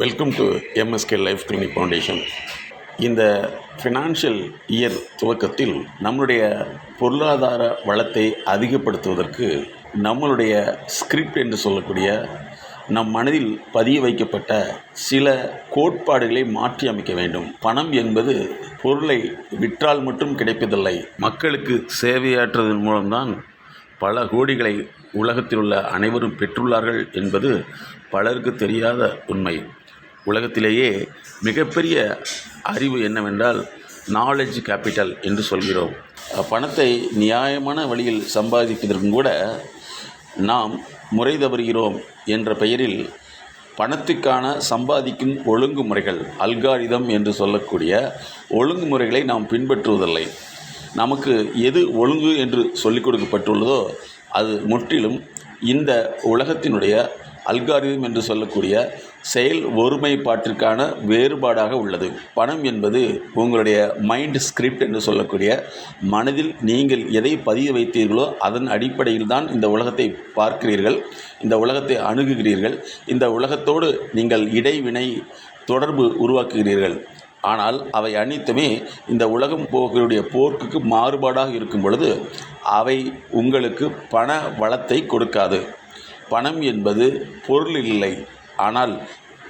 Welcome to MSK life clinic foundation இந்த financial year துவக்கத்தில் நம்மளுடைய பொருளாதார வளத்தை அதிகப்படுத்துவதற்கு நம்மளுடைய ஸ்கிரிப்ட் என்று சொல்லக்கூடிய நம் மனதில் பதிய வைக்கப்பட்ட சில கோட்பாடுகளை மாற்றி அமைக்க வேண்டும். பணம் என்பது பொருளை விற்றால் மட்டும் கிடைப்பதில்லை. மக்களுக்கு சேவையாற்றுவதன் மூலம்தான் பல கோடிகளை உலகத்தில் உள்ள அனைவரும் பெற்றுள்ளார்கள் என்பது பலருக்கு தெரியாத உண்மை. உலகத்திலேயே மிகப்பெரிய அறிவு என்னவென்றால் நாலேஜ் கேபிட்டல் என்று சொல்கிறோம். பணத்தை நியாயமான வழியில் சம்பாதிப்பதற்கும் கூட நாம் முறை தவறுகிறோம் என்ற பெயரில் பணத்துக்கான சம்பாதிக்கும் ஒழுங்குமுறைகள் அல்காரிதம் என்று சொல்லக்கூடிய ஒழுங்குமுறைகளை நாம் பின்பற்றுவதில்லை. நமக்கு எது ஒழுங்கு என்று சொல்லிக் கொடுக்கப்பட்டுள்ளதோ அது முற்றிலும் இந்த உலகத்தினுடைய அல்காரிதம் என்று சொல்லக்கூடிய செயல் ஒருமைப்பாட்டிற்கான வேறுபாடாக உள்ளது. பணம் என்பது உங்களுடைய மைண்ட் ஸ்கிரிப்ட் என்று சொல்லக்கூடிய மனதில் நீங்கள் எதை பதிய வைத்தீர்களோ அதன் அடிப்படையில் தான் இந்த உலகத்தை பார்க்கிறீர்கள் இந்த உலகத்தை அணுகுகிறீர்கள் இந்த உலகத்தோடு நீங்கள் இடைவினை தொடர்பு உருவாக்குகிறீர்கள். ஆனால் அவை அனைத்துமே இந்த உலகம் போகக்கூடிய போக்குக்கு மாறுபாடாக இருக்கும் பொழுது அவை உங்களுக்கு பண வளத்தை கொடுக்காது. பணம் என்பது பொருள் இல்லை. ஆனால்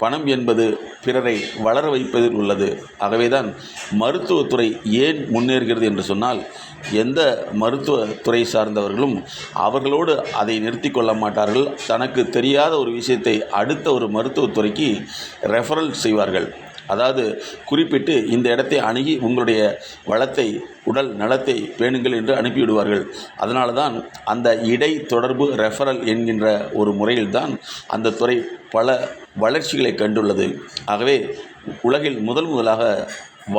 பணம் என்பது பிறரை வளர வைப்பதில் உள்ளது. ஆகவேதான் மருத்துவத்துறை ஏன் முன்னேறுகிறது என்று சொன்னால் எந்த மருத்துவத்துறை சார்ந்தவர்களும் அவர்களோடு அதை நிறுத்தி கொள்ள மாட்டார்கள். தனக்கு தெரியாத ஒரு விஷயத்தை அடுத்த ஒரு மருத்துவத்துறைக்கு ரெஃபரல் செய்வார்கள். அதாவது குறிப்பிட்டு இந்த இடத்தை அணுகி உங்களுடைய வளத்தை உடல் நலத்தை பேணுங்கள் என்று அனுப்பிவிடுவார்கள். அதனால தான் அந்த இடை தொடர்பு ரெஃபரல் என்கின்ற ஒரு முறையில்தான் அந்த துறை பல வளர்ச்சிகளை கண்டுள்ளது. ஆகவே உலகில் முதல் முதலாக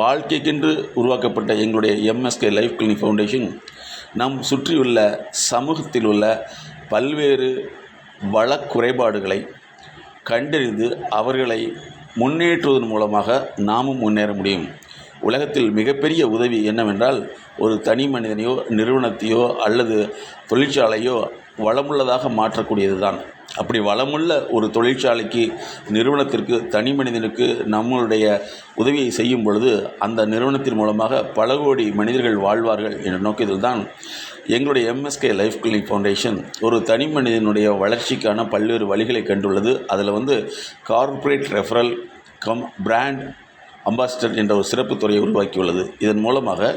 வாழ்க்கைக்கென்று உருவாக்கப்பட்ட எங்களுடைய எம்எஸ்கே லைஃப் கிளினிக் ஃபவுண்டேஷன் நம் சுற்றியுள்ள சமூகத்தில் உள்ள பல்வேறு வள குறைபாடுகளை கண்டறிந்து அவர்களை முன்னேற்றுவதன் மூலமாக நாமும் முன்னேற முடியும். உலகத்தில் மிகப்பெரிய உதவி என்னவென்றால் ஒரு தனி மனிதனையோ நிறுவனத்தையோ அல்லது தொழிற்சாலையோ வளமுள்ளதாக மாற்றக்கூடியது தான் அப்படி வளமுள்ள ஒரு தொழிற்சாலைக்கு நிறுவனத்திற்கு தனி மனிதனுக்கு நம்மளுடைய உதவியை செய்யும் பொழுது அந்த நிறுவனத்தின் மூலமாக பல கோடி மனிதர்கள் வாழ்வார்கள் என்ற நோக்கத்தில் தான் எங்களுடைய எம்எஸ்கே லைஃப் கிளினிக் ஃபவுண்டேஷன் ஒரு தனி மனிதனுடைய வளர்ச்சிக்கான பல்வேறு வழிகளை கண்டுள்ளது. அதில் வந்து corporate referral cum brand ambassador என்ற ஒரு சிறப்பு துறையை உருவாக்கியுள்ளது. இதன் மூலமாக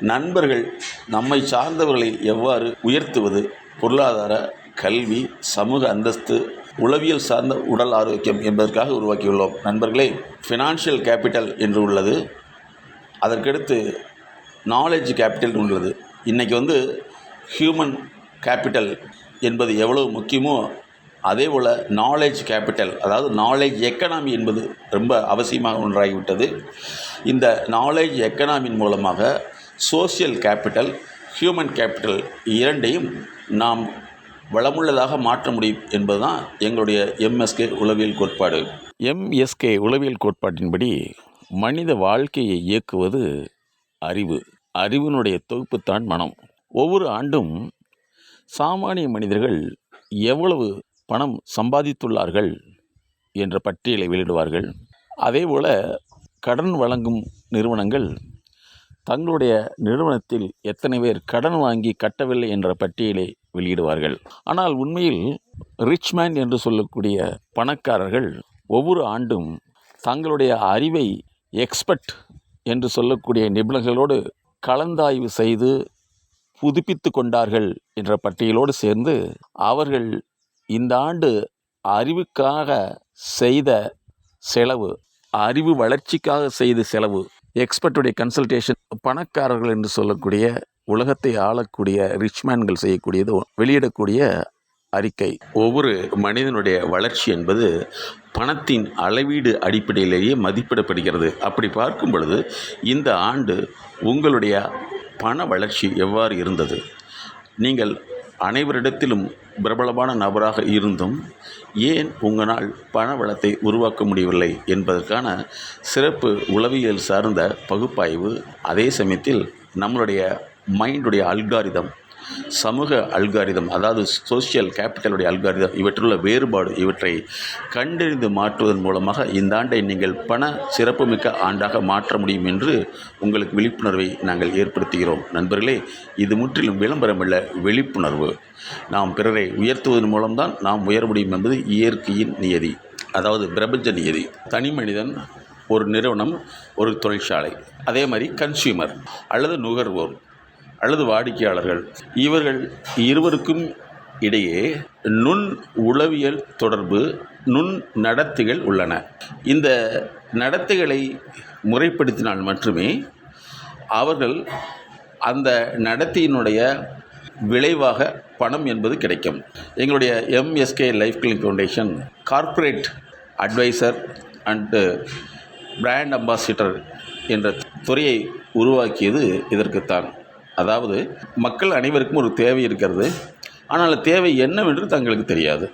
நண்பர்கள் நம்மை சார்ந்தவர்களை எவ்வாறு உயர்த்துவது பொருளாதார கல்வி சமூக அந்தஸ்து உளவியல் சார்ந்த உடல் ஆரோக்கியம் என்பதற்காக உருவாக்கியுள்ளோம். நண்பர்களே ஃபினான்ஷியல் கேபிட்டல் என்று உள்ளது. அதற்கடுத்து நாலேஜ் கேபிட்டல் உள்ளது. இன்றைக்கி வந்து ஹியூமன் கேபிட்டல் என்பது எவ்வளவு முக்கியமோ அதே போல் நாலேஜ் கேபிட்டல் அதாவது நாலேஜ் எக்கனாமி என்பது ரொம்ப அவசியமாக ஒன்றாகிவிட்டது. இந்த நாலேஜ் எக்கனாமின் மூலமாக சோசியல் கேபிட்டல் ஹியூமன் கேபிட்டல் இரண்டையும் நாம் வளமுள்ளதாக மாற்ற முடியும் என்பதுதான் எங்களுடைய எம்எஸ்கே உளவியல் கோட்பாடு. எம்எஸ்கே உளவியல் கோட்பாட்டின்படி மனித வாழ்க்கையை இயக்குவது அறிவு. அறிவினுடைய தொகுப்புத்தான் மனம். ஒவ்வொரு ஆண்டும் சாமானிய மனிதர்கள் எவ்வளவு பணம் சம்பாதித்துள்ளார்கள் என்ற பட்டியலை வெளியிடுவார்கள். அதே போல் கடன் வழங்கும் நிறுவனங்கள் தங்களுடைய நிறுவனத்தில் எத்தனை பேர் கடன் வாங்கி கட்டவில்லை என்ற பட்டியலை வெளியிடுவார்கள். ஆனால் உண்மையில் ரிச்மேன் என்று சொல்லக்கூடிய பணக்காரர்கள் ஒவ்வொரு ஆண்டும் தங்களுடைய அறிவை எக்ஸ்பர்ட் என்று சொல்லக்கூடிய நிபுணர்களோடு கலந்தாய்வு செய்து புதுப்பித்து கொண்டார்கள் என்ற பட்டியலோடு சேர்ந்து அவர்கள் இந்த ஆண்டு அறிவுக்காக செய்த செலவு அறிவு வளர்ச்சிக்காக செய்த செலவு எக்ஸ்பர்ட்டுடைய கன்சல்டேஷன் பணக்காரர்கள் என்று சொல்லக்கூடிய உலகத்தை ஆளக்கூடிய ரிச்மேன்கள் செய்யக்கூடியது வெளியிடக்கூடிய அறிக்கை. ஒவ்வொரு மனிதனுடைய வளர்ச்சி என்பது பணத்தின் அளவீடு அடிப்படையிலேயே மதிப்பிடப்படுகிறது. அப்படி பார்க்கும் பொழுது இந்த ஆண்டு உங்களுடைய பண வளர்ச்சி எவ்வாறு இருந்தது? நீங்கள் அனைவரிடத்திலும் பிரபலமான நபராக இருந்தும் ஏன் உங்களால் பண வளத்தை உருவாக்க முடியவில்லை என்பதற்கான சிறப்பு உளவியல் சார்ந்த பகுப்பாய்வு அதே சமயத்தில் நம்மளுடைய மைண்டுடைய அல்காரிதம் சமூக அல்காரிதம் அதாவது சோஷியல் கேபிட்டலுடைய அல்காரிதம் இவற்றுள்ள வேறுபாடு இவற்றை கண்டறிந்து மாற்றுவதன் மூலமாக இந்த ஆண்டை நீங்கள் பண சிறப்புமிக்க ஆண்டாக மாற்ற முடியும் என்று உங்களுக்கு விழிப்புணர்வை நாங்கள் ஏற்படுத்துகிறோம். நண்பர்களே இது முற்றிலும் விளம்பரமல்ல விழிப்புணர்வு. நாம் பிறரை உயர்த்துவதன் மூலம்தான் நாம் உயர முடியும் என்பது இயற்கையின் நியதி அதாவது பிரபஞ்ச நியதி. தனி மனிதன் ஒரு நிறுவனம் ஒரு தொழிற்சாலை அதே மாதிரி கன்சியூமர் அல்லது நுகர்வோர். அல்லது வாடிக்கையாளர்கள். இவர்கள் இருவருக்கும் இடையே நுண் உளவியல் தொடர்பு நுண் நடத்தைகள் உள்ளன. இந்த நடத்தைகளை முறைப்படுத்தினால் மட்டுமே அவர்கள் அந்த நடத்தையினுடைய விளைவாக பணம் என்பது கிடைக்கும். எங்களுடைய MSK life clinic foundation corporate advisor and brand ambassador என்ற துறையை உருவாக்கியது இதற்குத்தான். அதாவது மக்கள் அனைவருக்கும் ஒரு தேவை இருக்கிறது. ஆனால் தேவை என்னவென்று தங்களுக்கு தெரியாது.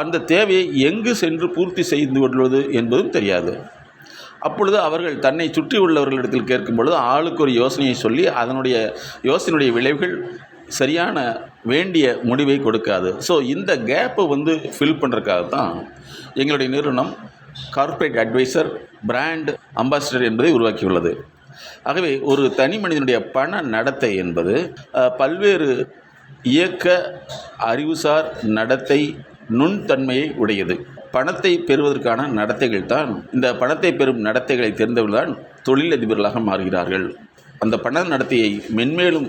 அந்த தேவையை எங்கு சென்று பூர்த்தி செய்து கொள்வது என்பதும் தெரியாது. அப்பொழுது அவர்கள் தன்னை சுற்றி உள்ளவர்களிடத்தில் கேட்கும் பொழுது ஆளுக்கு ஒரு யோசனையை சொல்லி அதனுடைய யோசனையுடைய விளைவுகள் சரியான வேண்டிய முடிவை கொடுக்காது. ஸோ இந்த கேப்பை வந்து ஃபில் பண்ணுறதுக்காக தான் எங்களுடைய நிறுவனம் கார்ப்பரேட் அட்வைசர் பிராண்ட் அம்பாசிடர் என்பதை உருவாக்கியுள்ளது. ஆகவே ஒரு தனி மனிதனுடைய பண நடத்தை என்பது பல்வேறு இயக்க அறிவுசார் நடத்தை நுண்தன்மையை உடையது. பணத்தை பெறுவதற்கான நடத்தைகள் தான் இந்த பணத்தை பெறும் நடத்தைகளை தெரிந்தவர்கள்தான் தொழிலதிபர்களாக மாறுகிறார்கள். அந்த பண நடத்தையை மென்மேலும்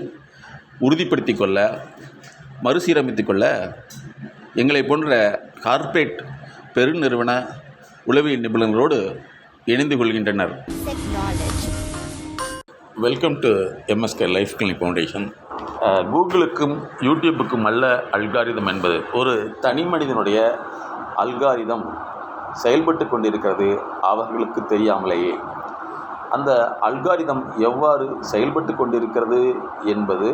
உறுதிப்படுத்தி கொள்ள மறுசீரமைத்து கொள்ள எங்களை போன்ற கார்ப்பரேட் பெருநிறுவன உளவியல் நிபுணர்களோடு இணைந்து கொள்கின்றனர். Welcome to MSK life clinic foundation கூகுளுக்கும் யூடியூப்புக்கும் அல்ல அல்காரிதம் என்பது ஒரு தனி மனிதனுடைய அல்காரிதம் செயல்பட்டு கொண்டிருக்கிறது அவர்களுக்கு தெரியாமலேயே. அந்த அல்காரிதம் எவ்வாறு செயல்பட்டு கொண்டிருக்கிறது என்பது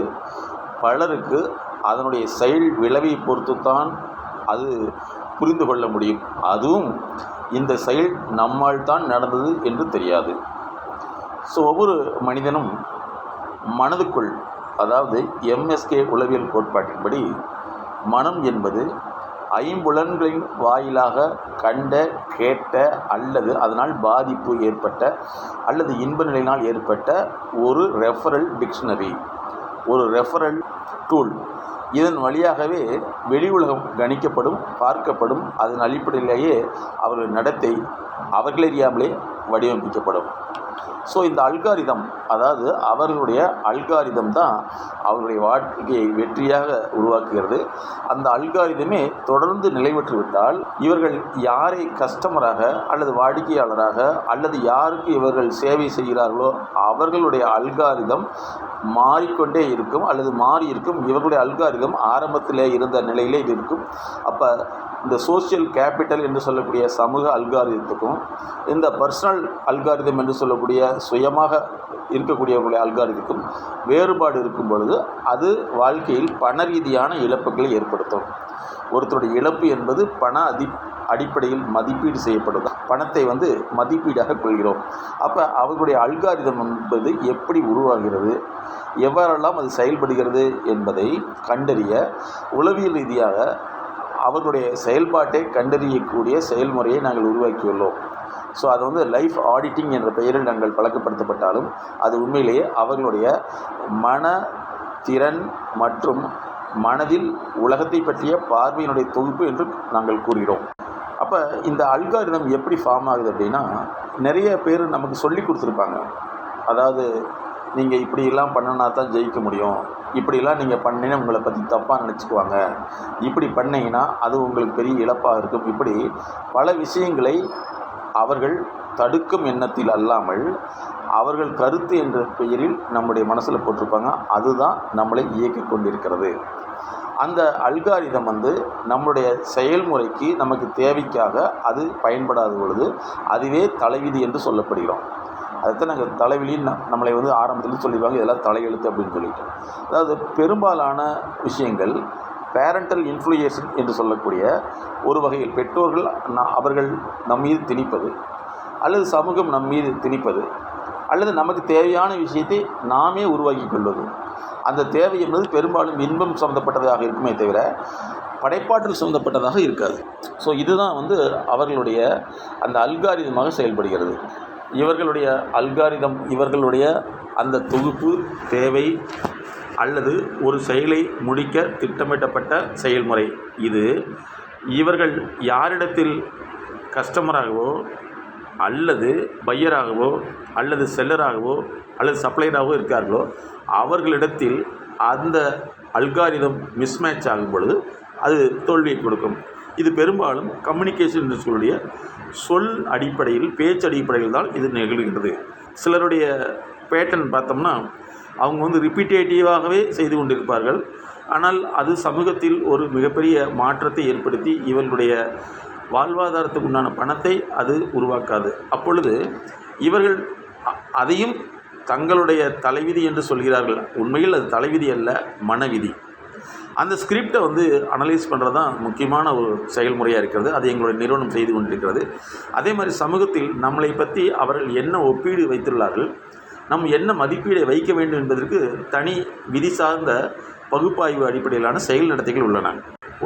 பலருக்கு அதனுடைய செயல் விளைவை பொறுத்துத்தான் அது புரிந்து கொள்ள முடியும். அதுவும் இந்த செயல் நம்மால் தான் நடந்தது என்று தெரியாது. ஸோ ஒவ்வொரு மனிதனும் மனதுக்குள் அதாவது எம்எஸ்கே உளவியல் கோட்பாட்டின்படி மனம் என்பது ஐம்புலன்களின் வாயிலாக கண்ட கேட்ட அல்லது அதனால் பாதிப்பு ஏற்பட்ட அல்லது இன்ப நிலையினால் ஏற்பட்ட ஒரு ரெஃபரல் டிக்ஷனரி ஒரு ரெஃபரல் டூல். இதன் வழியாகவே வெளி உலகம் கணிக்கப்படும் பார்க்கப்படும் அதன் அடிப்படையிலேயே அவர்கள் நடத்தை அவர்களறியாமலே வடிவமைக்கப்படும். ஸோ இந்த அல்காரிதம் அதாவது அவர்களுடைய அல்காரிதம் தான் அவர்களுடைய வாழ்க்கையை வெற்றியாக உருவாக்குகிறது. அந்த அல்காரிதமே தொடர்ந்து நிலைபெற்று விட்டால் இவர்கள் யாரை கஸ்டமராக அல்லது வாடிக்கையாளராக அல்லது யாருக்கு இவர்கள் சேவை செய்கிறார்களோ அவர்களுடைய அல்காரிதம் மாறிக்கொண்டே இருக்கும் அல்லது மாறி இருக்கும் இவர்களுடைய அல்காரிதம் ஆரம்பத்திலே இருந்த நிலையிலே இது இருக்கும். அப்போ இந்த சோஷியல் கேபிட்டல் என்று சொல்லக்கூடிய சமூக அல்காரிதத்துக்கும் இந்த பர்சனல் அல்காரிதம் என்று சொல்லக்கூடிய சுயமாக இருக்கக்கூடியவர்களுடைய அல்காரிதத்துக்கும் வேறுபாடு இருக்கும் பொழுது அது வாழ்க்கையில் பண ரீதியான இழப்புகளை ஏற்படுத்தும். ஒருத்தருடைய இழப்பு என்பது பண அதி அடிப்படையில் மதிப்பீடு செய்யப்படுது? பணத்தை வந்து மதிப்பீடாக கொள்கிறோம். அப்போ அவர்களுடைய அல்காரிதம் என்பது எப்படி உருவாகிறது? எவ்வாறெல்லாம் அது செயல்படுகிறது என்பதை கண்டறிய உளவியல் ரீதியாக அவர்களுடைய செயல்பாட்டை கண்டறியக்கூடிய செயல்முறையை நாங்கள் உருவாக்கியுள்ளோம். ஸோ அது வந்து லைஃப் ஆடிட்டிங் என்ற பெயரில் நாங்கள் பழக்கப்படுத்தப்பட்டாலும் அது உண்மையிலேயே அவர்களுடைய மன திறன் மற்றும் மனதில் உலகத்தை பற்றிய பார்வையினுடைய தொகுப்பு என்று நாங்கள் கூறுகிறோம். அப்போ இந்த அல்காரிதம் எப்படி ஃபார்ம் ஆகுது அப்படின்னா நிறைய பேர் நமக்கு சொல்லி கொடுத்துருப்பாங்க. அதாவது நீங்கள் இப்படியெல்லாம் பண்ணினா தான் ஜெயிக்க முடியும். இப்படிலாம் நீங்கள் பண்ணினா உங்களை பற்றி தப்பாக நினச்சிக்குவாங்க. இப்படி பண்ணீங்கன்னா அது உங்களுக்கு பெரிய இழப்பாக இருக்கும். இப்படி பல விஷயங்களை அவர்கள் தடுக்கும் எண்ணத்தில் அல்லாமல் அவர்கள் கருத்து என்ற பெயரில் நம்முடைய மனசில் போட்டிருப்பாங்க. அதுதான் நம்மளை இயக்கிக் கொண்டிருக்கிறது. அந்த அல்காரிதம் வந்து நம்மளுடைய செயல்முறைக்கு நமக்கு தேவைக்காக அது பயன்படாத பொழுது அதுவே தலைவிதி என்று சொல்லப்படுகிறோம். அதைத்தான் நாங்கள் தலைவலின்னு நம்மளை வந்து ஆரம்பத்தில் சொல்லிடுவாங்க இதெல்லாம் தலையெழுத்து அப்படின்னு சொல்லிட்டு. அதாவது பெரும்பாலான விஷயங்கள் பேரண்டல் இன்ஃப்ளூயேஷன் என்று சொல்லக்கூடிய ஒரு வகையில் பெற்றோர்கள் நான் அவர்கள் நம் மீது திணிப்பது அல்லது சமூகம் நம் மீது திணிப்பது அல்லது நமக்கு தேவையான விஷயத்தை நாமே உருவாக்கி கொள்வது. அந்த தேவை என்பது பெரும்பாலும் இன்பம் சம்மந்தப்பட்டதாக இருக்குமே தவிர படைப்பாற்றல் சம்மந்தப்பட்டதாக இருக்காது. ஸோ இதுதான் வந்து அவர்களுடைய அந்த அல்காரிதமாக செயல்படுகிறது. இவர்களுடைய அல்காரிதம் இவர்களுடைய அந்த தொகுப்பு தேவை அல்லது ஒரு செயலை முடிக்க திட்டமிட்டப்பட்ட செயல்முறை. இது இவர்கள் யாரிடத்தில் கஸ்டமராகவோ அல்லது பையராகவோ அல்லது செல்லராகவோ அல்லது சப்ளையராகவோ இருக்கார்களோ அவர்களிடத்தில் அந்த அல்காரிதம் மிஸ்மேட்ச் ஆகும் பொழுது அது தோல்வியை கொடுக்கும். இது பெரும்பாலும் கம்யூனிகேஷன் என்று சொல்லிய சொல் அடிப்படையில் பேச்சு அடிப்படையில் தான் இது நிகழ்கிறது சிலருடைய பேட்டர்ன் பார்த்தோம்னா அவங்க வந்து ரிப்பீட்டேட்டிவாகவே செய்து கொண்டிருப்பார்கள். ஆனால் அது சமூகத்தில் ஒரு மிகப்பெரிய மாற்றத்தை ஏற்படுத்தி இவர்களுடைய வாழ்வாதாரத்துக்கு உண்டான பணத்தை அது உருவாக்காது. அப்பொழுது இவர்கள் அதையும் தங்களுடைய தலைவிதி என்று சொல்கிறார்கள். உண்மையில் அது தலைவிதி அல்ல மனவிதி. அந்த ஸ்கிரிப்டை வந்து அனலைஸ் பண்ணுறது தான் முக்கியமான ஒரு செயல்முறையாக இருக்கிறது. அது எங்களுடைய நிறுவனம் செய்து கொண்டிருக்கிறது. அதே மாதிரி சமூகத்தில் நம்மளை பற்றி அவர்கள் என்ன ஒப்பீடு வைத்துள்ளார்கள் நம் என்ன மதிப்பீடை வைக்க வேண்டும் என்பதற்கு தனி விதி சார்ந்த பகுப்பாய்வு அடிப்படையிலான செயல் நடத்தைகள் உள்ளன.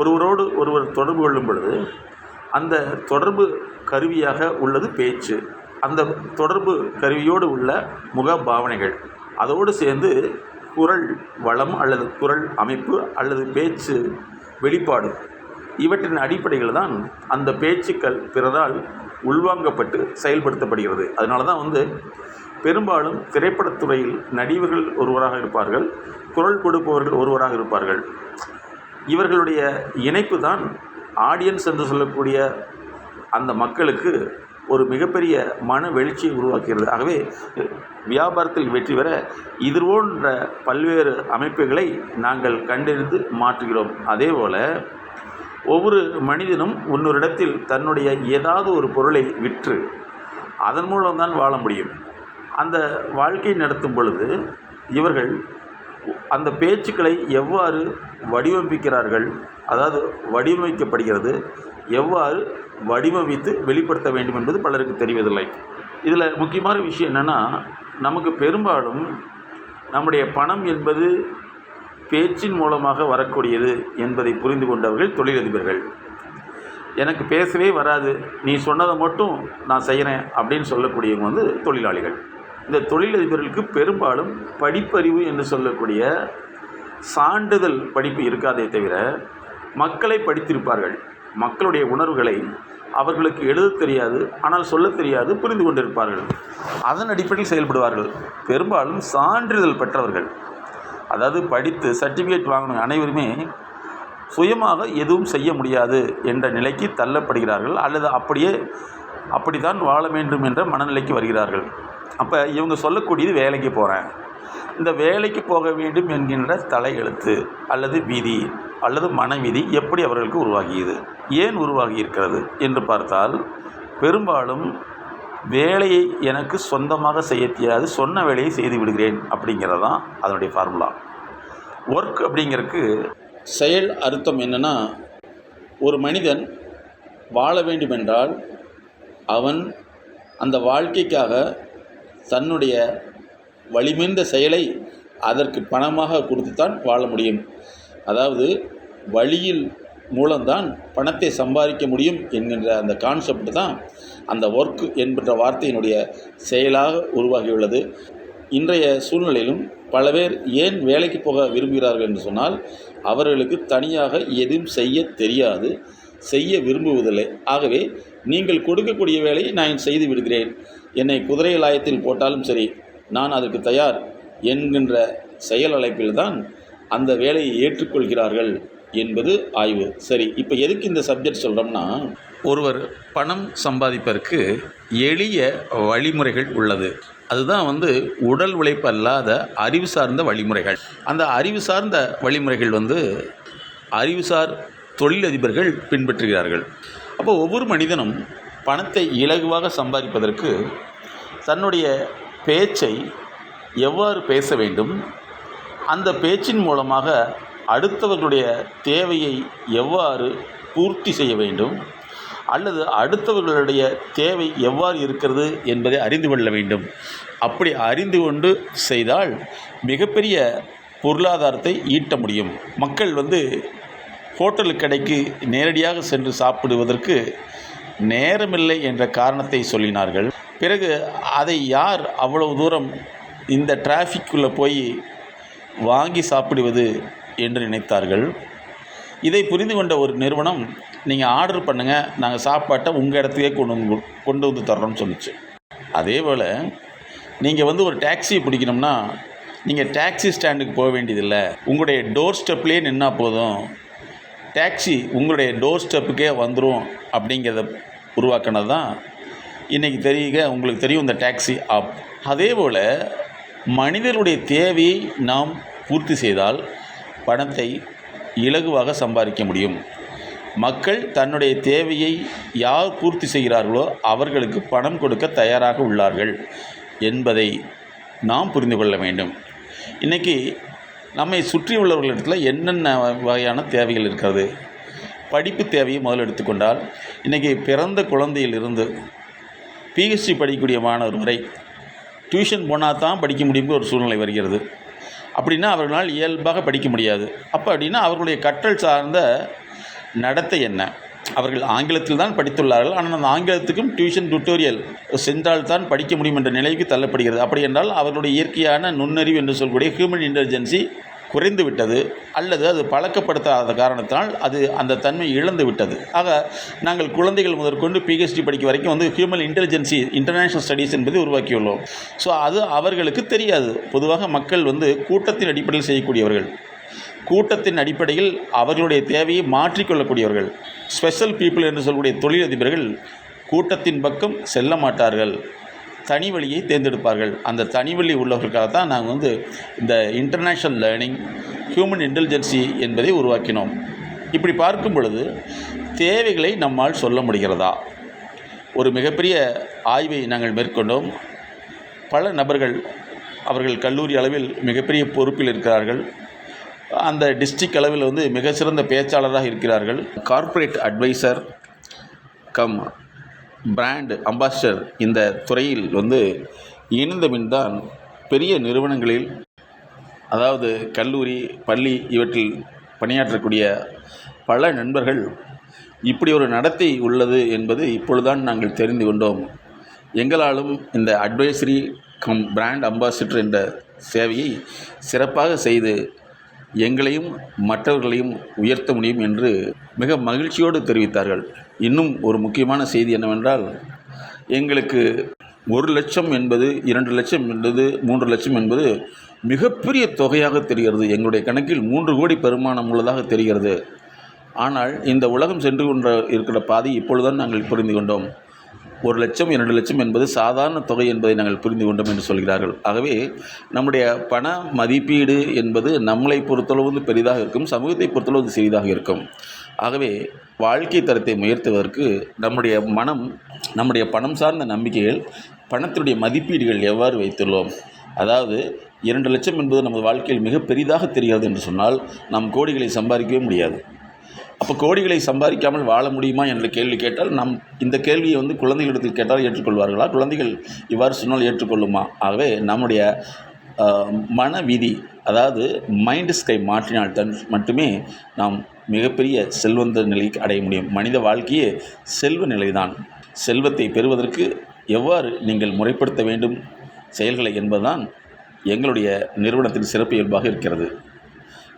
ஒருவரோடு ஒருவர் தொடர்பு கொள்ளும் பொழுது அந்த தொடர்பு கருவியாக உள்ளது பேச்சு. அந்த தொடர்பு கருவியோடு உள்ள முக பாவனைகள் அதோடு சேர்ந்து குரல் வளம் அல்லது குரல் அமைப்பு அல்லது பேச்சு வெளிப்பாடு இவற்றின் அடிப்படையில் தான் அந்த பேச்சுக்கள் பிறரால் உள்வாங்கப்பட்டு செயல்படுத்தப்படுகிறது. அதனால தான் வந்து பெரும்பாலும் திரைப்படத்துறையில் நடிகர்கள் ஒருவராக இருப்பார்கள் குரல் கொடுப்பவர்கள் ஒருவராக இருப்பார்கள். இவர்களுடைய இணைப்பு தான் ஆடியன்ஸ் என்று சொல்லக்கூடிய அந்த மக்களுக்கு ஒரு மிகப்பெரிய மன வெளிச்சியை உருவாக்குகிறது. ஆகவே வியாபாரத்தில் வெற்றி பெற இது போன்ற பல்வேறு அமைப்புகளை நாங்கள் கண்டறிந்து மாற்றுகிறோம். அதே போல் ஒவ்வொரு மனிதனும் இன்னொரு தன்னுடைய ஏதாவது ஒரு பொருளை விற்று அதன் மூலம்தான் வாழ முடியும். அந்த வாழ்க்கை நடத்தும் பொழுது இவர்கள் அந்த பேச்சுக்களை எவ்வாறு வடிவமைக்கிறார்கள் அதாவது வடிவமைக்கப்படுகிறது எவ்வாறு வடிவமைத்து வெளிப்படுத்த வேண்டும் என்பது பலருக்கு தெரிவதில்லை. இதில் முக்கியமான விஷயம் என்னென்னா நமக்கு பெரும்பாலும் நம்முடைய பணம் என்பது பேச்சின் மூலமாக வரக்கூடியது என்பதை புரிந்து கொண்டவர்கள் தொழிலதிபர்கள். எனக்கு பேசவே வராது நீ சொன்னதை மட்டும் நான் செய்கிறேன் அப்படின்னு சொல்லக்கூடியவங்க வந்து தொழிலாளிகள். இந்த தொழிலதிபர்களுக்கு பெரும்பாலும் படிப்பறிவு என்று சொல்லக்கூடிய சான்றிதழ் படிப்பு இருக்காதே தவிர மக்களை படித்திருப்பார்கள். மக்களுடைய உணர்வுகளை அவர்களுக்கு எழுத தெரியாது ஆனால் சொல்லத் தெரியாது புரிந்து கொண்டிருப்பார்கள். அதன் அடிப்படையில் செயல்படுவார்கள். பெரும்பாலும் சான்றிதழ் பெற்றவர்கள். அதாவது படித்து சர்டிஃபிகேட் வாங்கின அனைவருமே சுயமாக எதுவும் செய்ய முடியாது என்ற நிலைக்கு தள்ளப்படுகிறார்கள் அல்லது அப்படியே அப்படித்தான் வாழ வேண்டும் என்ற மனநிலைக்கு வருகிறார்கள். அப்போ இவங்க சொல்லக்கூடியது வேலைக்கு போகிறேன் இந்த வேலைக்கு போக வேண்டும் என்கின்ற தலையெழுத்து அல்லது விதி அல்லது மனவிதி எப்படி அவர்களுக்கு உருவாகியது? ஏன் உருவாகி இருக்கிறது என்று பார்த்தால் பெரும்பாலும் வேலையை எனக்கு சொந்தமாக செய்ய தெரியாது சொன்ன வேலையை செய்து விடுகிறேன் அப்படிங்கிறது தான் அதனுடைய ஃபார்முலா ஒர்க் அப்படிங்கிறதுக்கு செயல் அர்த்தம் என்னென்னா ஒரு மனிதன் வாழ வேண்டுமென்றால் அவன் அந்த வாழ்க்கைக்காக தன்னுடைய வலிமிந்த செயலை அதற்கு பணமாக கொடுத்துத்தான் வாழ முடியும். அதாவது வழியில் மூலம்தான் பணத்தை சம்பாதிக்க முடியும் என்கின்ற அந்த கான்செப்ட் தான் அந்த ஒர்க் என்கின்ற வார்த்தையினுடைய செயலாக உருவாகியுள்ளது. இன்றைய சூழ்நிலையிலும் பல பேர் ஏன் வேலைக்கு போக விரும்புகிறார்கள் என்று சொன்னால் அவர்களுக்கு தனியாக எதுவும் செய்ய தெரியாது செய்ய விரும்புவதில்லை. ஆகவே நீங்கள் கொடுக்கக்கூடிய வேலையை நான் செய்து விடுகிறேன். என்னை குதிரை லாயத்தில் போட்டாலும் சரி நான் அதற்கு தயார் என்கின்ற செயல் அழைப்பில் தான் அந்த வேலையை ஏற்றுக்கொள்கிறார்கள் என்பது ஆய்வு. சரி இப்போ எதுக்கு இந்த சப்ஜெக்ட் சொல்கிறோம்னா ஒருவர் பணம் சம்பாதிப்பதற்கு எளிய வழிமுறைகள் உள்ளது. அதுதான் வந்து உடல் உழைப்பு அல்லாத அறிவு சார்ந்த வழிமுறைகள். அந்த அறிவு சார்ந்த வழிமுறைகள் வந்து அறிவுசார் தொழிலதிபர்கள் பின்பற்றுகிறார்கள். அப்போ ஒவ்வொரு மனிதனும் பணத்தை இலகுவாக சம்பாதிப்பதற்கு தன்னுடைய பேச்சை எவ்வாறு பேச வேண்டும்? அந்த பேச்சின் மூலமாக அடுத்தவர்களுடைய தேவையை எவ்வாறு பூர்த்தி செய்ய வேண்டும்? அல்லது அடுத்தவர்களுடைய தேவை எவ்வாறு இருக்கிறது என்பதை அறிந்து கொள்ள வேண்டும். அப்படி அறிந்து கொண்டு செய்தால் மிகப்பெரிய பொருளாதாரத்தை ஈட்ட முடியும். மக்கள் வந்து ஹோட்டல் கடைக்கு நேரடியாக சென்று சாப்பிடுவதற்கு நேரமில்லை என்ற காரணத்தை சொல்லினார்கள். பிறகு அதை யார் அவ்வளவு தூரம் இந்த டிராஃபிக்குள்ளே போய் வாங்கி சாப்பிடுவது என்று நினைத்தார்கள். இதை புரிந்து கொண்ட ஒரு நிறுவனம் நீங்கள் ஆர்டர் பண்ணுங்கள் நாங்கள் சாப்பாட்டை உங்கள் இடத்துக்கே கொண்டு வந்து கொண்டு வந்து தர்றோம்னு சொல்லிச்சு. அதே போல் நீங்கள் வந்து ஒரு டாக்ஸியை பிடிக்கணும்னா நீங்கள் டாக்ஸி ஸ்டாண்டுக்கு போக வேண்டியதில்லை. உங்களுடைய டோர் ஸ்டெப்லேயே நின்னா போதும். டாக்ஸி உங்களுடைய டோர் ஸ்டெப்புக்கே வந்துடும் அப்படிங்கிறத உருவாக்கினது தான் இன்றைக்கி தெரியுங்க உங்களுக்கு தெரியும் இந்த டாக்ஸி ஆப். அதே போல் மனிதனுடைய தேவையை நாம் பூர்த்தி செய்தால் பணத்தை இலகுவாக சம்பாதிக்க முடியும். மக்கள் தன்னுடைய தேவையை யார் பூர்த்தி செய்கிறார்களோ அவர்களுக்கு பணம் கொடுக்க தயாராக உள்ளார்கள் என்பதை நாம் புரிந்து கொள்ள வேண்டும். இன்றைக்கி நம்மை சுற்றியுள்ளவர்களிடத்தில் என்னென்ன வகையான தேவைகள் இருக்கிறது? படிப்பு தேவையை முதல் எடுத்துக்கொண்டால் இன்றைக்கி பிறந்த குழந்தையிலிருந்து பிஹெச்டி படிக்கக்கூடிய மாணவர் வரை டியூஷன் போனால் தான் படிக்க முடியுங்கிற ஒரு சூழ்நிலை வருகிறது. அப்படின்னா அவர்களால் இயல்பாக படிக்க முடியாது. அப்போ அப்படின்னா அவர்களுடைய கற்றல் சார்ந்த நடத்தை என்ன? அவர்கள் ஆங்கிலத்தில் தான் படித்துள்ளார்கள். ஆனால் அந்த ஆங்கிலத்துக்கும் டியூஷன் டுட்டோரியல் சென்றால் தான் படிக்க முடியும் என்ற நிலைக்கு தள்ளப்படுகிறது. அப்படி என்றால் அவர்களுடைய இயற்கையான நுண்ணறிவு என்று சொல்லக்கூடிய ஹியூமன் இன்டெலிஜென்சி குறைந்து விட்டது அல்லது அது பழக்கப்படுத்தாத காரணத்தினால் அது அந்த தன்மை இழந்து விட்டது ஆக நாங்கள் குழந்தைகள் முதற்கொண்டு பிஹெச்டி படிக்க வரைக்கும் வந்து ஹியூமன் இன்டெலிஜென்சி இன்டர்நேஷ்னல் ஸ்டடீஸ் என்பதை உருவாக்கியுள்ளோம். ஸோ அது அவர்களுக்கு தெரியாது. பொதுவாக மக்கள் வந்து கூட்டத்தின் அடிப்படையில் செய்யக்கூடியவர்கள். கூட்டத்தின் அடிப்படையில் அவர்களுடைய தேவையை மாற்றிக்கொள்ளக்கூடியவர்கள். ஸ்பெஷல் பீப்புள் என்று சொல்லக்கூடிய தொழிலதிபர்கள் கூட்டத்தின் பக்கம் செல்ல மாட்டார்கள். தனி வழியை தேர்ந்தெடுப்பார்கள். அந்த தனி வழி உள்ளவர்களுக்காக தான் நாங்கள் வந்து இந்த இன்டர்நேஷ்னல் லேர்னிங் ஹியூமன் இன்டெலிஜென்சி என்பதை உருவாக்கினோம். இப்படி பார்க்கும் பொழுது தேவைகளை நம்மால் சொல்ல முடிகிறதா? ஒரு மிகப்பெரிய ஆய்வை நாங்கள் மேற்கொண்டோம். பல நபர்கள் அவர்கள் கல்லூரி அளவில் மிகப்பெரிய பொறுப்பில் இருக்கிறார்கள். அந்த டிஸ்ட்ரிக்ட் அளவில் வந்து மிக சிறந்த பேச்சாளராக இருக்கிறார்கள். Corporate advisor cum brand ambassador இந்த துறையில் வந்து இணைந்த பின் தான் பெரிய நிறுவனங்களில் அதாவது கல்லூரி பள்ளி இவற்றில் பணியாற்றக்கூடிய பல நண்பர்கள் இப்படி ஒரு நடத்தை உள்ளது என்பது இப்பொழுதுதான் நாங்கள் தெரிந்து கொண்டோம். எங்களாலும் இந்த அட்வைசரி கம் பிராண்ட் அம்பாசிடர் என்ற சேவையை சிறப்பாக செய்து எங்களையும் மற்றவர்களையும் உயர்த்த முடியும் என்று மிக மகிழ்ச்சியோடு தெரிவித்தார்கள். இன்னும் ஒரு முக்கியமான செய்தி என்னவென்றால் எங்களுக்கு ஒரு லட்சம் என்பது இரண்டு லட்சம் என்பது மூன்று லட்சம் என்பது மிகப்பெரிய தொகையாக தெரிகிறது. எங்களுடைய கணக்கில் மூன்று கோடி பெருமானம் உள்ளதாக தெரிகிறது. ஆனால் இந்த உலகம் சென்று கொண்ட இருக்கிற பாதை இப்பொழுதுதான் நாங்கள் புரிந்து கொண்டோம். ஒரு லட்சம் இரண்டு லட்சம் என்பது சாதாரண தொகை என்பதை நாங்கள் புரிந்து கொண்டோம் என்று சொல்கிறார்கள். ஆகவே நம்முடைய பண மதிப்பீடு என்பது நம்மளை பொறுத்தளவு வந்து பெரிதாக இருக்கும் சமூகத்தை பொறுத்தளவு வந்து சிறிதாக இருக்கும். ஆகவே வாழ்க்கை தரத்தை உயர்த்துவதற்கு நம்முடைய மனம் நம்முடைய பணம் சார்ந்த நம்பிக்கைகள் பணத்தினுடைய மதிப்பீடுகள் எவ்வாறு வைத்துள்ளோம்? அதாவது இரண்டு லட்சம் என்பது நமது வாழ்க்கையில் மிக பெரிதாக தெரிகிறது என்று சொன்னால் நாம் கோடிகளை சம்பாதிக்கவே முடியாது. அப்போ கோடிகளை சம்பாதிக்காமல் வாழ முடியுமா என்ற கேள்வி கேட்டால் நம் இந்த கேள்வியை வந்து குழந்தைகளிடத்தில் கேட்டால் ஏற்றுக்கொள்வார்களா? குழந்தைகள் இவ்வாறு சொன்னால் ஏற்றுக்கொள்ளுமா? ஆகவே நம்முடைய மன விதி அதாவது மைண்ட் ஸ்கை மாற்றினால் தான் மட்டுமே நாம் மிகப்பெரிய செல்வந்த நிலைக்கு அடைய முடியும். மனித வாழ்க்கையே செல்வ நிலைதான். செல்வத்தை பெறுவதற்கு எவ்வாறு நீங்கள் முறைப்படுத்த வேண்டும்? செயல்களை என்பதுதான் எங்களுடைய நிறுவனத்தின் சிறப்பு இயல்பாக இருக்கிறது.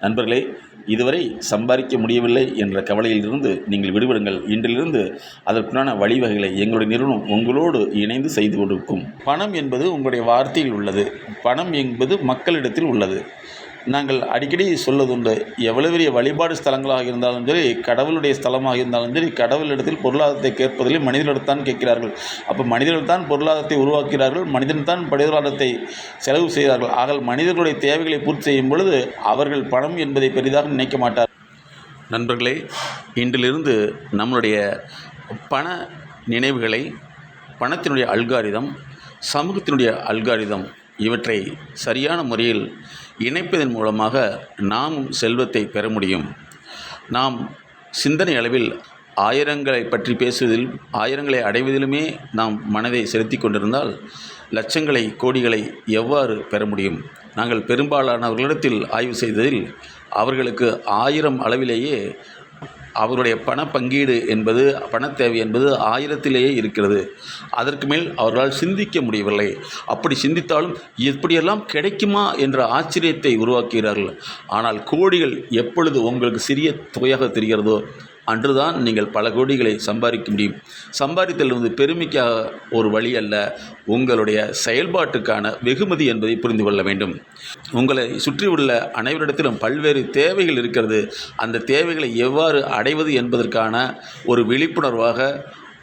நண்பர்களே இதுவரை சம்பாதிக்க முடியவில்லை என்ற கவலையிலிருந்து நீங்கள் விடுபடுங்கள். இன்றிலிருந்து அதற்குண்டான வழிவகைகளை எங்களுடைய நிறுவனம் உங்களோடு இணைந்து செய்து கொண்டிருக்கும் பணம் என்பது உங்களுடைய வார்த்தையில் உள்ளது. பணம் என்பது மக்களிடத்தில் உள்ளது. நாங்கள் அடிக்கடி சொல்வதுண்டு எவ்வளவு பெரிய வழிபாடு ஸ்தலங்களாக இருந்தாலும் சரி கடவுளுடைய ஸ்தலமாக இருந்தாலும் சரி கடவுளிடத்தில் பொருளாதாரத்தை கேட்பதில் மனிதனிடத்தான் கேட்கிறார்கள். அப்போ மனிதர்கள் பொருளாதாரத்தை உருவாக்கிறார்கள் மனிதன் தான் பொருளாதாரத்தை செலவு செய்கிறார்கள். ஆகல் மனிதர்களுடைய தேவைகளை பூர்த்தி செய்யும் பொழுது அவர்கள் பணம் என்பதை பெரிதாக நினைக்க மாட்டார் நண்பர்களே இன்றிலிருந்து நம்மளுடைய பண நினைவுகளை பணத்தினுடைய அல்காரிதம் சமூகத்தினுடைய அல்காரிதம் இவற்றை சரியான முறையில் இணைப்பதன் மூலமாக நாமும் செல்வத்தை பெற முடியும். நாம் சிந்தனை அளவில் ஆயிரங்களை பற்றி பேசுவதில் ஆயிரங்களை அடைவதிலுமே நாம் மனதை செலுத்தி கொண்டிருந்தால் லட்சங்களை கோடிகளை எவ்வாறு பெற முடியும்? நாங்கள் பெரும்பாலானவர்களிடத்தில் ஆய்வு செய்ததில் அவர்களுக்கு ஆயிரம் அளவிலேயே அவருடைய பண பங்கீடு என்பது பணத்தேவை என்பது ஆயிரத்திலேயே இருக்கிறது. அதற்கு மேல் அவர்களால் சிந்திக்க முடியவில்லை. அப்படி சிந்தித்தாலும் எப்படியெல்லாம் கிடைக்குமா என்ற ஆச்சரியத்தை உருவாக்குகிறார்கள். ஆனால் கோடிகள் எப்பொழுது உங்களுக்கு சிறிய தொகையாக தெரிகிறதோ அன்றுதான் நீங்கள் பல கோடிகளை சம்பாதிக்க முடியும். சம்பாதித்தல் பெருமைக்காக ஒரு வழி அல்ல உங்களுடைய செயல்பாட்டுக்கான வெகுமதி என்பதை புரிந்து கொள்ள வேண்டும். உங்களை சுற்றியுள்ள அனைவரிடத்திலும் பல்வேறு தேவைகள் இருக்கிறது. அந்த தேவைகளை எவ்வாறு அடைவது என்பதற்கான ஒரு விழிப்புணர்வாக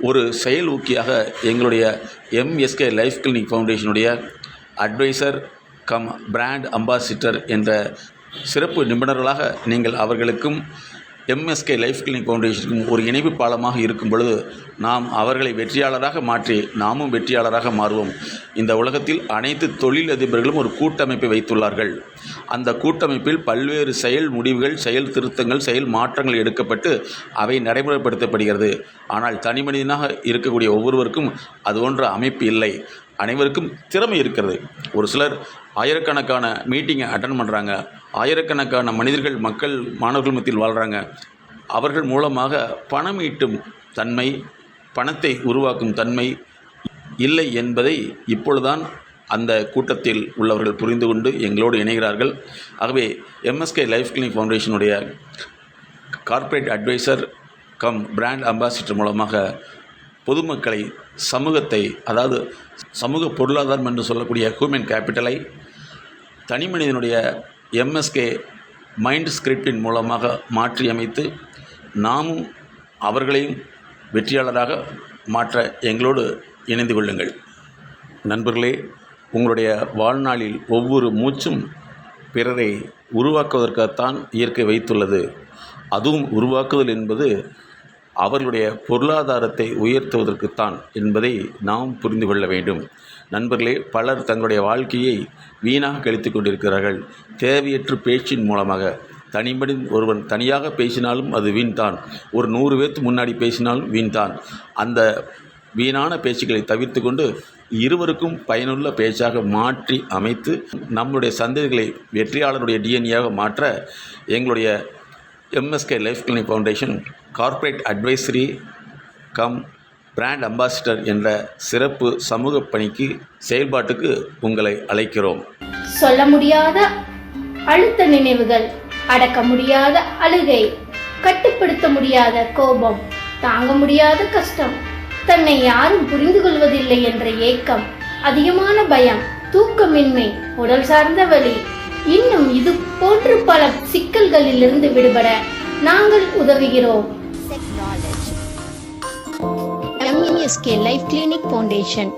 ஒரு செயல் ஊக்கியாக எங்களுடைய எம்எஸ்கே லைஃப் கிளினிக் ஃபவுண்டேஷனுடைய அட்வைசர் கம் பிராண்ட் அம்பாசிடர் என்ற சிறப்பு நிபுணர்களாக நீங்கள் அவர்களுக்கும் எம்எஸ்கே லைஃப் கிளினிக் ஃபவுண்டேஷனுக்கும் ஒரு இணைப்பு பாலமாக இருக்கும் பொழுது நாம் அவர்களை வெற்றியாளராக மாற்றி நாமும் வெற்றியாளராக மாறுவோம். இந்த உலகத்தில் அனைத்து தொழிலதிபர்களும் ஒரு கூட்டமைப்பை வைத்துள்ளார்கள். அந்த கூட்டமைப்பில் பல்வேறு செயல் முடிவுகள் செயல் திருத்தங்கள் செயல் மாற்றங்கள் எடுக்கப்பட்டு அவை நடைமுறைப்படுத்தப்படுகிறது. ஆனால் தனி மனிதனாக இருக்கக்கூடிய ஒவ்வொருவருக்கும் அது போன்ற அமைப்பு இல்லை. அனைவருக்கும் திறமை இருக்கிறது. ஒரு சிலர் ஆயிரக்கணக்கான மீட்டிங்கை அட்டன் பண்ணுறாங்க ஆயிரக்கணக்கான மனிதர்கள் மக்கள் மாணவர்கள் மத்தியில் வாழ்கிறாங்க அவர்கள் மூலமாக பணம் ஈட்டும் தன்மை பணத்தை உருவாக்கும் தன்மை இல்லை என்பதை இப்பொழுதுதான் அந்த கூட்டத்தில் உள்ளவர்கள் புரிந்து கொண்டு எங்களோடு இணைகிறார்கள். ஆகவே MSK life clinic ஃபவுண்டேஷனுடைய corporate advisor cum brand ambassador மூலமாக பொதுமக்களை சமூகத்தை அதாவது சமூக பொருளாதாரம் என்று சொல்லக்கூடிய ஹியூமன் கேபிட்டலை தனி மனிதனுடைய எம்எஸ்கே மைண்ட் ஸ்கிரிப்டின் மூலமாக மாற்றியமைத்து நாமும் அவர்களையும் வெற்றியாளராக மாற்ற எங்களோடு இணைந்து கொள்ளுங்கள். நண்பர்களே உங்களுடைய வாழ்நாளில் ஒவ்வொரு மூச்சும் பிறரை உருவாக்குவதற்காகத்தான் இயற்கை வைத்துள்ளது. அதுவும் உருவாக்குதல் என்பது அவர்களுடைய பொருளாதாரத்தை உயர்த்துவதற்குத்தான் என்பதை நாம் புரிந்து கொள்ள வேண்டும். நண்பர்களே பலர் தங்களுடைய வாழ்க்கையை வீணாக கழித்து கொண்டிருக்கிறார்கள். தேவையற்ற பேச்சின் மூலமாக. தனிமனி ஒருவன் தனியாக பேசினாலும் அது வீண்தான். ஒரு நூறு பேர்த்து முன்னாடி பேசினாலும் வீண்தான். அந்த வீணான பேச்சுக்களை தவிர்த்து கொண்டு இருவருக்கும் பயனுள்ள பேச்சாக மாற்றி அமைத்து நம்முடைய சந்ததிகளை வெற்றியாளருடைய டிஎன்ஏயாக மாற்ற எங்களுடைய MSK life clinic foundation corporate advisory cum brand ambassador என்ற சிறப்பு சமூக பணிக்கு செயல்பாட்டுக்கு உங்களை அழைக்கிறோம். சொல்ல முடியாத அழுத்த நினைவுகள் அடக்க முடியாத அழுகை கட்டுப்படுத்த முடியாத கோபம் தாங்க முடியாத கஷ்டம் தன்னை யாரும் புரிந்து கொள்வதில்லை என்ற ஏக்கம் அதிகமான பயம் தூக்கமின்மை உடல் சார்ந்த வலி. இன்னும் இது போன்று பல சிக்கல்களிலிருந்து விடுபட நாங்கள் உதவுகிறோம். MNSK life clinic foundation